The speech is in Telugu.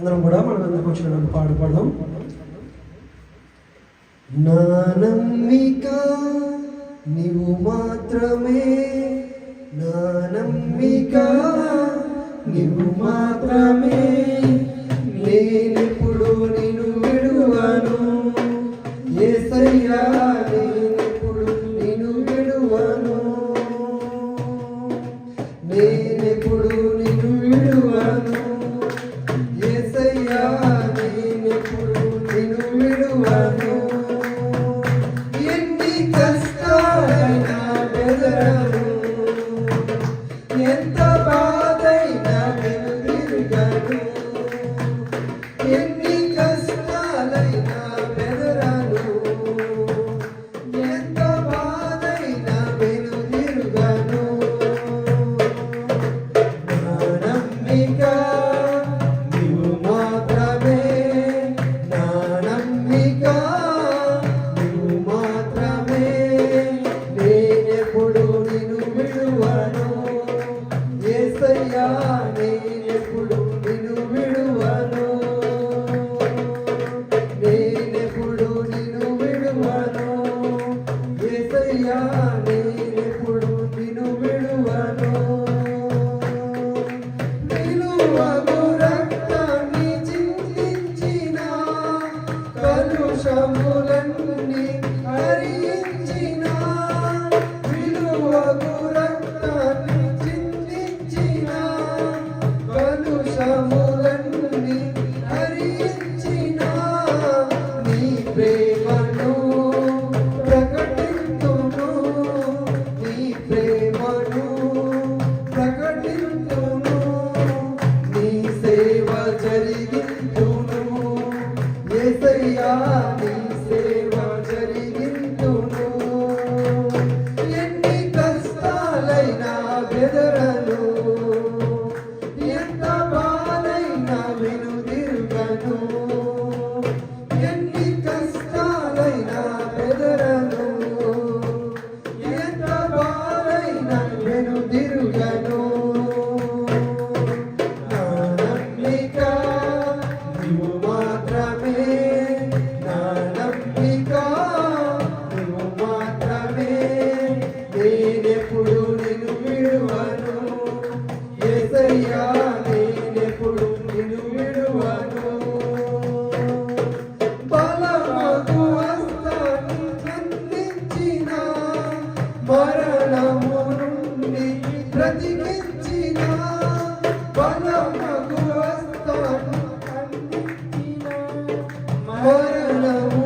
అందరం కూడా మనం అందరికి వచ్చిన పాడు పాడదాం. నా నమ్మిక నీవు మాత్రమే. నా నమ్మిక నీవు మాత్రమే. నేను ఇప్పుడు నేను విడువను. ఏ సయ్యా Amen. জন্মে Love.